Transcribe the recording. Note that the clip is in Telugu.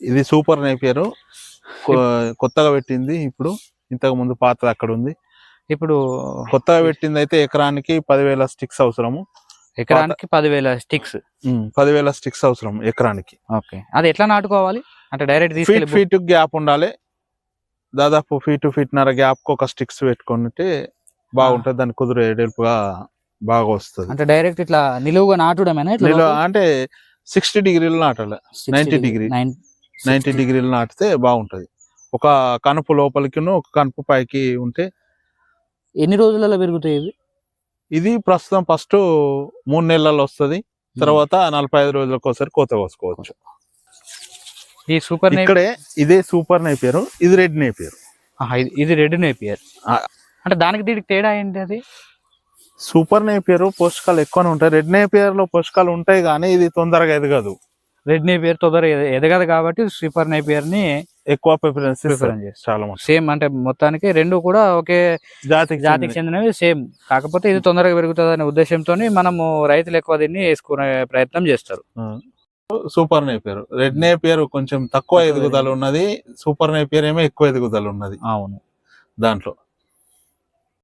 ఇది సూపర్ నేపియర్ కొత్తగా పెట్టింది ఇప్పుడు. ఇంతకు ముందు పాతది అక్కడ ఉంది. ఇప్పుడు కొత్తగా పెట్టింది అయితే ఎకరానికి పదివేల స్టిక్స్ అవసరము. ఎకరానికి పదివేల స్టిక్స్. పదివేల స్టిక్స్ అవసరం ఎకరానికి. ఓకే. అది ఎట్లా నాటుకోవాలి? అంటే డైరెక్ట్ ఫీట్ ఫీట్ గ్యాప్ ఉండాలి. దాదాపు ఫీట్ ఫీట్నర గ్యాప్కు ఒక స్టిక్స్ పెట్టుకుంటే బాగుంటది. దాని కుదురు ఎడల్పుగా బాగా వస్తుంది. అంటే డైరెక్ట్ ఇట్లా నిలువుగా నాటుడమేనా? అంటే సిక్స్టీ డిగ్రీలు నాటాలి. 60 90 60 డిగ్రీలు నాటితే బాగుంటది. ఒక కనుపు లోపలికి ఒక కనుపు పైకి ఉంటే ఎన్ని రోజులలో పెరుగుతాయి ఇవి? ఇది ప్రస్తుతం ఫస్ట్ మూడు నెలల్లో వస్తది. తర్వాత నలభై ఐదు రోజులకు ఒకసారి కోత కోసుకోవచ్చు. ఈ సూపర్ ఇక్కడే ఇదే సూపర్ నేపియర్ ఇది రెడ్ నేపియర్. ఇది రెడ్ నేపియర్. అంటే దానికి దీనికి తేడా ఏంటి అది? సూపర్ నేపియర్ పోషకాలు ఎక్కువనే ఉంటాయి. రెడ్ నేపియర్లో పోషకాలు ఉంటాయి కానీ ఇది తొందరగా ఎదగదు. రెడ్ నేపియర్ తొందరగా ఎద- ఎదగదు కాబట్టి సూపర్ నేపియర్ని ఎక్కువ ప్రిఫరెన్స్ చాలా సేమ్ అంటే మొత్తానికి రెండు కూడా ఒకే జాతికి జాతికి చెందినవి. సేమ్. కాకపోతే ఇది తొందరగా పెరుగుతుంది అనే ఉద్దేశంతో మనము రైతులు ఎక్కువ దీన్ని వేసుకునే ప్రయత్నం చేస్తారు. సూపర్ నేపియర్ రెడ్ నేపియర్ కొంచెం తక్కువ తక్కువ ఎదుగుదల ఉన్నది. సూపర్ నేపియర్ ఏమో ఎక్కువ ఎదుగుదల ఉన్నది. అవును. దాంట్లో.